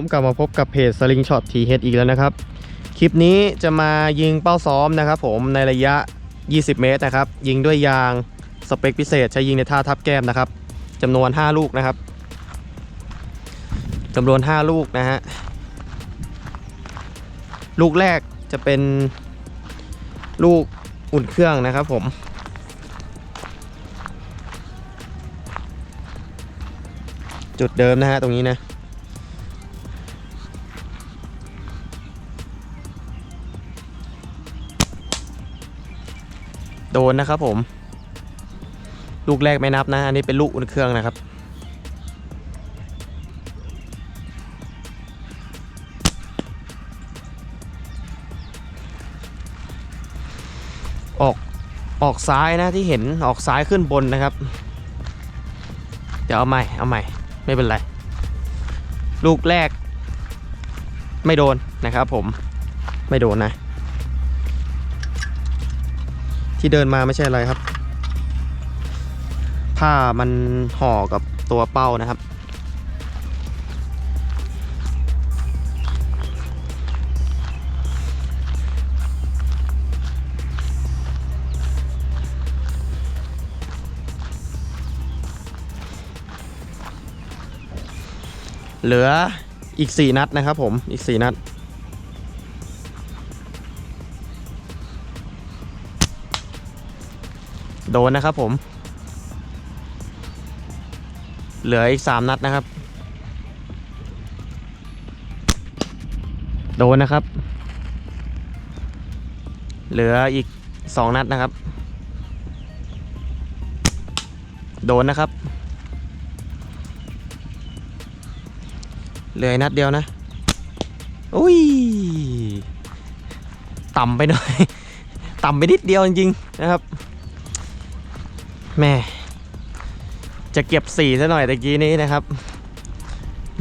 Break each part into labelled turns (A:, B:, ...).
A: ผมกลับมาพบกับเพจ Sling Shot TH อีกแล้วนะครับ คลิปนี้จะมายิงเป้าซ้อมนะครับผมในระยะ 20 เมตรนะครับ ยิงด้วยยางสเปคพิเศษ ใช้ยิงในท่าทับแก้มนะครับจำนวน 5 ลูกนะครับจำนวน 5 ลูกนะฮะ ลูกแรกจะเป็นลูกอุ่นเครื่องนะครับผมจุดเดิมนะฮะตรงนี้นะ โดนนะครับผม ลูกแรกไม่นับนะ อันนี้เป็นลูกอุ่นเครื่องนะครับ ออกออกซ้ายนะที่เห็นออกซ้ายขึ้นบนนะครับ เดี๋ยวเอาใหม่เอาใหม่ไม่เป็นไร ลูกแรกไม่โดนนะครับผมไม่โดนนะ ที่เดินมาไม่ใช่อะไรครับ ผ้ามันห่อกับตัวเป้านะครับ เหลืออีก 4 นัดนะครับผมอีก 4 นัด โดนนะครับผม เหลืออีก3นัดนะครับ โดนนะครับ เหลืออีก2นัดนะครับ โดนนะครับ เหลืออกนัดเดียวนะ อุ้ย ต่ำไปหน่อย ต่ำไปนิดเดียวจริงๆนะครับ แม่ จะเก็บสี่ซะหน่อยตะกี้นี้นะครับ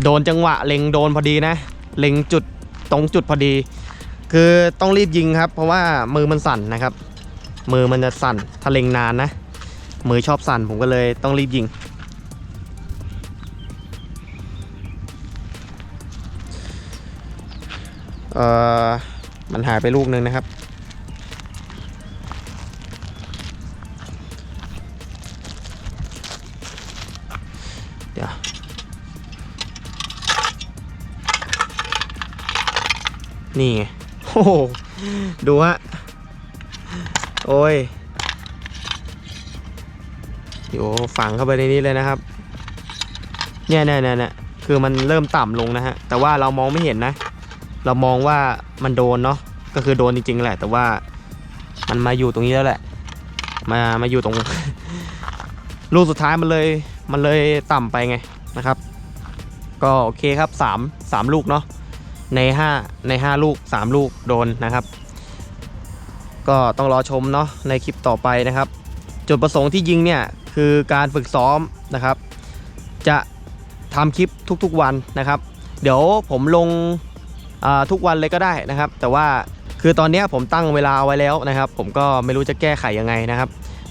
A: โดนจังหวะเล็งโดนพอดีนะ เล็งจุดตรงจุดพอดี คือต้องรีบยิงครับ เพราะว่ามือมันสั่นนะครับ มือมันจะสั่นถ้าเล็งนานนะ มือชอบสั่นผมก็เลยต้องรีบยิง เอ่อมันหายไปลูกนึงนะครับ นี่ไงโอ้โหดูฮะ โอ้ยโยฝังเข้าไปในนี้เลยนะครับ เนี่ยเนี่ยเนี่ยเนี่ยคือมันเริ่มต่ำลงนะฮะ แต่ว่าเรามองไม่เห็นนะ เรามองว่ามันโดนเนาะ ก็คือโดนจริงๆแหละ แต่ว่ามันมาอยู่ตรงนี้แล้วแหละ มา มาอยู่ตรง ลูกสุดท้ายมันเลย มันเลยต่ำไปไงนะครับ ก็โอเคครับ3 3ลูกเนาะ ใน 5 ใน 5 ลูก 3 ลูกโดนนะครับ ก็ต้องรอชมเนาะในคลิปต่อไปนะครับ จุดประสงค์ที่ยิงเนี่ยคือการฝึกซ้อมนะครับ จะทำคลิปทุกๆวันนะครับ เดี๋ยวผมลงอ่าทุกวันเลยก็ได้นะครับ แต่ว่าคือตอนนี้ผมตั้งเวลาไว้แล้วนะครับ ผมก็ไม่รู้จะแก้ไขยังไงนะครับ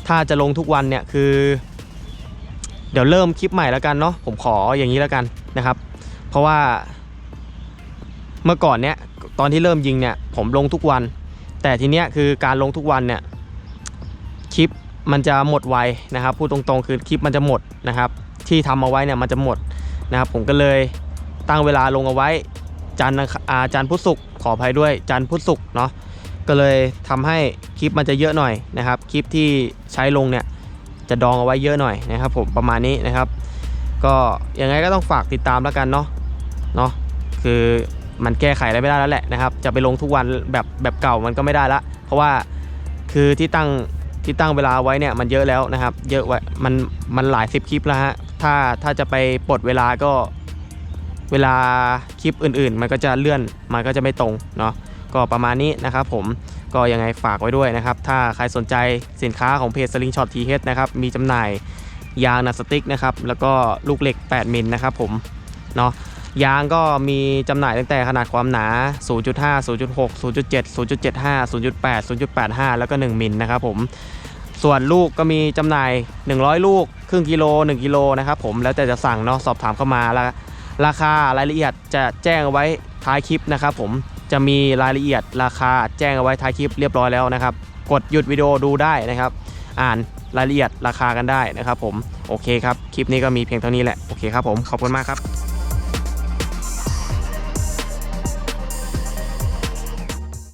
A: ถ้าจะลงทุกวันเนี่ยคือ เดี๋ยวเริ่มคลิปใหม่แล้วกันเนาะผมขออย่างนี้แล้วกันนะครับ เพราะว่า เมื่อก่อนเนี้ยตอนที่เริ่มยิงเนี่ยผมลงทุกวัน แต่ทีเนี้ยคือการลงทุกวันเนี่ยคลิปมันจะหมดไวนะครับพูดตรงๆคือคลิปมันจะหมดนะครับ ที่ทำเอาไว้เนี่ยมันจะหมดนะครับ ผมก็เลยตั้งเวลาลงเอาไว้จันทร์อาจันทร์พุธศุกร์ขออภัยด้วยจันทร์พุธศุกร์เนาะก็เลยทำให้คลิปมันจะเยอะหน่อยนะครับคลิปที่ใช้ลงเนี่ยจะดองเอาไว้เยอะหน่อยนะครับ ผมประมาณนี้นะครับ ก็ยังไงก็ต้องฝากติดตามแล้วกันเนาะเนาะคือ มันแก้ไขอะไรไม่ได้แล้วแหละนะครับ จะไปลงทุกวันแบบแบบเก่ามันก็ไม่ได้ละ เพราะว่าคือที่ตั้งที่ตั้งเวลาไว้เนี่ยมันเยอะแล้วนะครับ เยอะไว้มันมันหลายสิบคลิปแล้วฮะถ้าถ้าจะไปปลดเวลาก็เวลาคลิปอื่นๆ มันก็จะเลื่อนมันก็จะไม่ตรงเนาะก็ประมาณนี้นะครับผมก็ยังไงฝากไว้ด้วยนะครับ ถ้าใครสนใจสินค้าของเพจ Slingshot TH นะครับ มีจำหน่ายยางนัสติกนะครับ แล้วก็ลูกเหล็ก 8 มิลนะครับผม เนาะ ยางก็มีจำหน่ายตั้งแต่ขนาดความหนา 0.5 0.6 0.7 0.75 0.8 0.85 แล้วก็ 1 มิลนะครับผม ส่วนลูกก็มีจำหน่าย 100 ลูก ครึ่งกิโล 1 กิโลนะครับผม แล้วแต่จะสั่งเนาะ สอบถามเข้ามาแล้วราคารายละเอียดจะแจ้งเอาไว้ท้ายคลิปนะครับผม จะมีรายละเอียดราคาแจ้งเอาไว้ท้ายคลิปเรียบร้อยแล้วนะครับ กดหยุดวิดีโอดูได้นะครับ อ่านรายละเอียดราคากันได้นะครับผม โอเคครับ คลิปนี้ก็มีเพียงเท่านี้แหละ โอเคครับผม ขอบคุณมากครับ